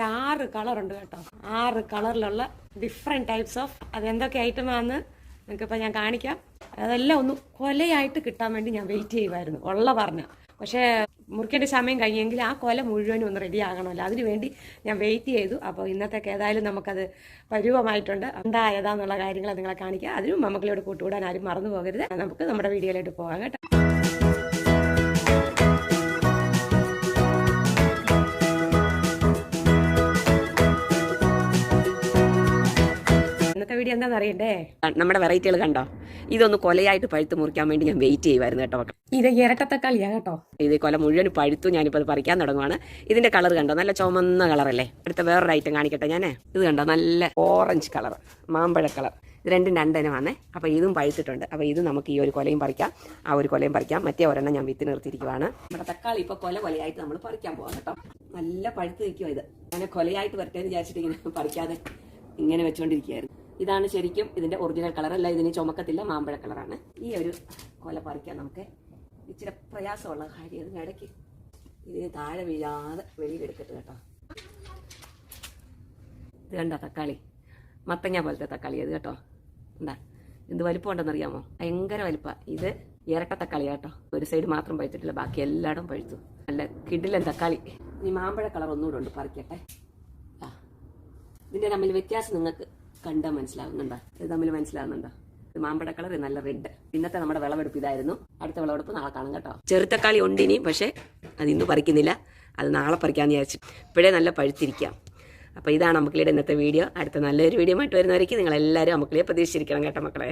ആറ് കളറുണ്ട് കേട്ടോ. ആറ് കളറിലുള്ള ഡിഫറെന്റ് ടൈപ്സ് ഓഫ് അത് എന്തൊക്കെ ഐറ്റമാണെന്ന് നിങ്ങൾക്കിപ്പോൾ ഞാൻ കാണിക്കാം. അതെല്ലാം ഒന്ന് കൊലയായിട്ട് കിട്ടാൻ വേണ്ടി ഞാൻ വെയിറ്റ് ചെയ്യുമായിരുന്നു ഉള്ള പറഞ്ഞ. പക്ഷേ മുറിക്കേണ്ട സമയം കഴിഞ്ഞെങ്കിൽ ആ കൊല മുഴുവനും ഒന്ന് റെഡി ആകണമല്ലോ. അതിനു വേണ്ടി ഞാൻ വെയിറ്റ് ചെയ്തു. അപ്പോൾ ഇന്നത്തേക്ക് ഏതായാലും നമുക്കത് പരുവമായിട്ടുണ്ട്. എന്താ ഏതാന്നുള്ള കാര്യങ്ങൾ നിങ്ങളെ കാണിക്കുക അതിനും മമ്മക്കളോട് കൂട്ടുകൂടാൻ ആരും മറന്നു പോകരുത്. നമുക്ക് നമ്മുടെ വീഡിയോയിലോട്ട് പോകാം കേട്ടോ. വീഡിയോ എന്താണെന്ന് അറിയണ്ടേ? നമ്മുടെ വെറൈറ്റികൾ കണ്ടോ? ഇതൊന്ന് കൊലയായിട്ട് പഴുത്ത് മുറിക്കാൻ വേണ്ടി ഞാൻ വെയിറ്റ് ചെയ്യുമായിരുന്നു കേട്ടോ. ഇത് ഇരട്ടത്തക്കാളിയാ കേട്ടോ. ഇത് കൊല മുഴുവൻ പഴുത്തു ഞാനിപ്പോൾ അത് പറിക്കാൻ തുടങ്ങുവാണ്. ഇതിന്റെ കളർ കണ്ടോ? നല്ല ചുമന്ന കളറല്ലേ? അടുത്ത വേറൊരു ഐറ്റം കാണിക്കട്ടെ ഞാൻ ഇത് കണ്ടോ? നല്ല ഓറഞ്ച് കളർ മാമ്പഴ കളർ ഇത് രണ്ടും രണ്ടിനമാണേ അപ്പോൾ ഇതും പഴുത്തിട്ടുണ്ട്. അപ്പോൾ ഇത് നമുക്ക് ഈ ഒരു കൊലയും പറിക്കാം. ആ ഒരു കൊലയും പറിക്കാം. മറ്റേ ഒരെണ്ണം ഞാൻ വിത്ത് നിർത്തിയിരിക്കുവാണ്. നമ്മുടെ തക്കാളി ഇപ്പോൾ കൊല കൊലയായിട്ട് നമ്മൾ പറിക്കാൻ പോകാം കേട്ടോ. നല്ല പഴുത്ത് നിൽക്കുക ഇത്. അങ്ങനെ കൊലയായിട്ട് വരട്ടെ എന്ന് വിചാരിച്ചിട്ട് ഇങ്ങനെ പറിക്കാതെ ഇങ്ങനെ വെച്ചുകൊണ്ടിരിക്കുകയായിരുന്നു ഇതാണ് ശരിക്കും ഇതിന്റെ ഒറിജിനൽ കളർ അല്ല ഇതിന് ചുമക്കത്തില്ല മാമ്പഴ കളറാണ് ഈ ഒരു കൊല പറിക്കാൻ നമുക്ക് ഇച്ചിരി പ്രയാസമുള്ള കാര്യം ഇതിനിടയ്ക്ക് ഇതിന് താഴെ വീഴാതെ വെളിയിലെടുക്കട്ടെ കേട്ടോ. ഇത് കണ്ടോ തക്കാളി? മത്തങ്ങ പോലത്തെ തക്കാളി അത് കേട്ടോ. എന്താ? എന്ത് വലിപ്പം ഉണ്ടെന്നറിയാമോ ഭയങ്കര വലിപ്പ. ഇത് ഇരട്ട തക്കാളി കേട്ടോ. ഒരു സൈഡ് മാത്രം പഴുത്തിട്ടില്ല ബാക്കി എല്ലായിടും പഴുത്തു. നല്ല കിടിലൻ തക്കാളി. ഇനി മാമ്പഴ കളർ ഒന്നുകൂടെ ഉണ്ട് പറിക്കട്ടെ. ഇതിന്റെ തമ്മിൽ വ്യത്യാസം നിങ്ങൾക്ക് കണ്ടാൽ മനസ്സിലാവുന്നുണ്ടോ? ഇത് തമ്മിൽ മനസ്സിലാവുന്നുണ്ടോ? മാമ്പഴ കളർ നല്ല റെഡ് ഇന്നത്തെ നമ്മുടെ വിളവെടുപ്പ് ഇതായിരുന്നു. അടുത്ത വിളവെടുപ്പ് നാളെ കാണും കേട്ടോ. ചെറുത്തക്കാളി ഉണ്ട് ഇനി പക്ഷേ അത് ഇന്ന് പറിക്കുന്നില്ല. അത് നാളെ പറിക്കാമെന്ന് വിചാരിച്ചു ഇപ്പോഴേ നല്ല പഴുത്തിരിക്കാം. അപ്പോൾ ഇതാണ് അമ്മക്കളിയുടെ ഇന്നത്തെ വീഡിയോ. അടുത്ത നല്ലൊരു വീഡിയോ ആയിട്ട് വരുന്നവരേക്ക് നിങ്ങൾ എല്ലാവരും അമ്മക്കളിയെ പ്രതീക്ഷിച്ചിരിക്കണം കേട്ടോ മക്കളെ.